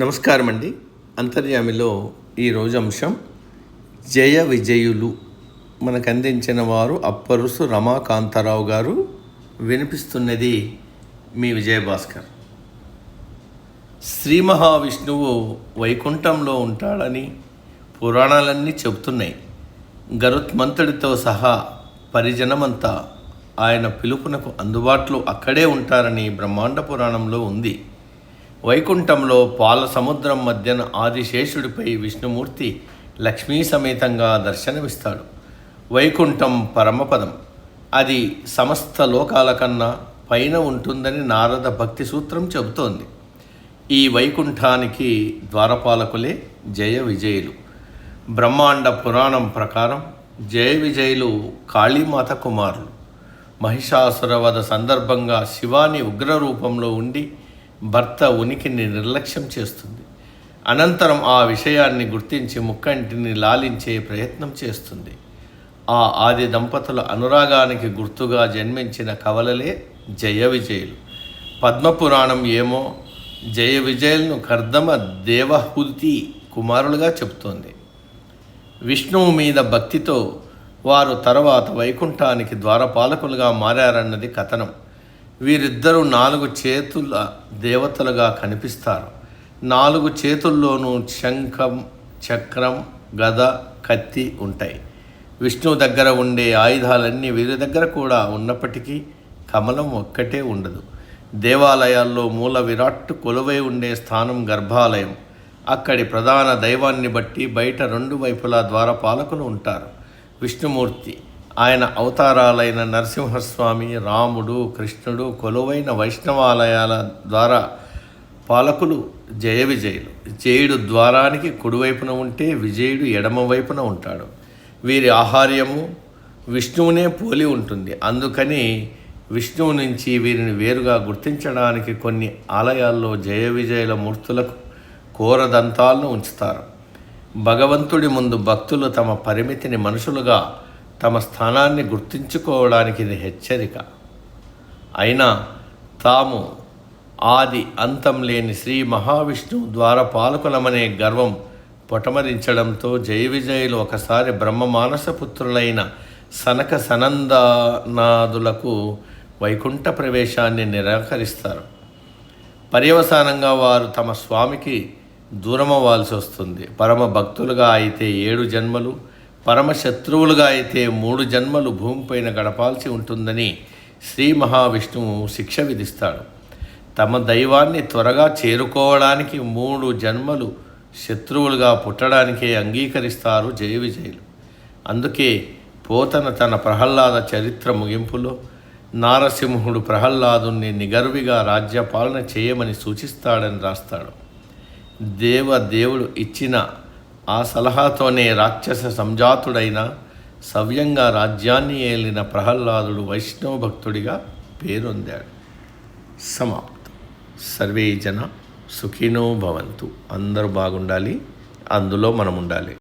నమస్కారం అండి అంతర్యామిలో ఈరోజు అంశం జయ విజయులు. మనకు అందించిన వారు అప్పరుసు రమాకాంతారావు గారు వినిపిస్తున్నది మీ విజయభాస్కర్. శ్రీ మహావిష్ణువు వైకుంఠంలో ఉంటాడని పురాణాలన్నీ చెబుతున్నాయి. గరుత్మంతుడితో సహా పరిజనమంతా ఆయన పిలుపునకు అందుబాటులో అక్కడే ఉంటారని బ్రహ్మాండ పురాణంలో ఉంది. వైకుంఠంలో పాల సముద్రం మధ్యన ఆదిశేషుడిపై విష్ణుమూర్తి లక్ష్మీ సమేతంగా దర్శనమిస్తాడు. వైకుంఠం పరమపదం. అది సమస్త లోకాల కన్నా పైన ఉంటుందని నారద భక్తి సూత్రం చెబుతోంది. ఈ వైకుంఠానికి ద్వారపాలకులే జయ విజయులు. బ్రహ్మాండ పురాణం ప్రకారం జయ విజయులు కాళీమాత కుమారులు. మహిషాసురవధ సందర్భంగా శివాని ఉగ్ర రూపంలో ఉండి భర్త ఉనికిని నిర్లక్ష్యం చేస్తుంది. అనంతరం ఆ విషయాన్ని గుర్తించి ముక్కంటిని లాలించే ప్రయత్నం చేస్తుంది. ఆ ఆది దంపతుల అనురాగానికి గుర్తుగా జన్మించిన కవలలే జయ విజయులు. పద్మపురాణం ఏమో జయ విజయులను కర్దమ దేవహుతి కుమారులుగా చెబుతోంది. విష్ణువు మీద భక్తితో వారు తర్వాత వైకుంఠానికి ద్వారపాలకులుగా మారారన్నది కథనం. వీరిద్దరూ నాలుగు చేతుల దేవతలుగా కనిపిస్తారు. నాలుగు చేతుల్లోనూ శంఖం చక్రం గద కత్తి ఉంటాయి. విష్ణువు దగ్గర ఉండే ఆయుధాలన్నీ వీరి దగ్గర కూడా ఉన్నప్పటికీ కమలం ఒక్కటే ఉండదు. దేవాలయాల్లో మూల విరాట్ కొలువై ఉండే స్థానం గర్భాలయం. అక్కడి ప్రధాన దైవాన్ని బట్టి బయట రెండు వైపులా ద్వారపాలకులు ఉంటారు. విష్ణుమూర్తి ఆయన అవతారాలైన నరసింహస్వామి రాముడు కృష్ణుడు కొలువైన వైష్ణవాలయాల ద్వారా పాలకులు జయ విజయులు. జయుడు ద్వారానికి కుడివైపున ఉంటే విజయుడు ఎడమ వైపున ఉంటాడు. వీరి ఆహార్యము విష్ణువునే పోలి ఉంటుంది. అందుకని విష్ణువు నుంచి వీరిని వేరుగా గుర్తించడానికి కొన్ని ఆలయాల్లో జయ విజయుల మూర్తులకు కోరదంతాలను ఉంచుతారు. భగవంతుడి ముందు భక్తులు తమ పరిమితిని మనుషులుగా తమ స్థానాన్ని గుర్తించుకోవడానికి ఇది హెచ్చరిక. అయినా తాము ఆది అంతం లేని శ్రీ మహావిష్ణువు ద్వారా పాలకులమనే గర్వం పొటమరించడంతో జయ విజయులు ఒకసారి బ్రహ్మ మానసపుత్రులైన సనక సనందనాదులకు వైకుంఠ ప్రవేశాన్ని నిరాకరిస్తారు. పర్యవసానంగా వారు తమ స్వామికి దూరమవ్వాల్సి వస్తుంది పరమ భక్తులుగా అయితే ఏడు జన్మలు పరమశత్రువులుగా అయితే మూడు జన్మలు భూమిపైన గడపాల్సి ఉంటుందని శ్రీ మహావిష్ణువు శిక్ష విధిస్తాడు. తమ దైవాన్ని త్వరగా చేరుకోవడానికి మూడు జన్మలు శత్రువులుగా పుట్టడానికే అంగీకరిస్తారు జయ విజయులు. అందుకే పోతన తన ప్రహ్లాద చరిత్ర ముగింపులో నారసింహుడు ప్రహ్లాదుని నిగర్విగా రాజ్యపాలన చేయమని సూచిస్తాడని రాస్తాడు. దేవ దేవుడు ఇచ్చిన ఆ సలహాతోనే రాక్షస సంజాతుడైన సవ్యంగా రాజ్యాన్ని ఏలిన ప్రహ్లాదుడు వైష్ణవ భక్తుడిగా పేరొందాడు. సమాప్తం. సర్వే జన సుఖినో భవంతు. అందరూ బాగుండాలి. అందులో మనం ఉండాలి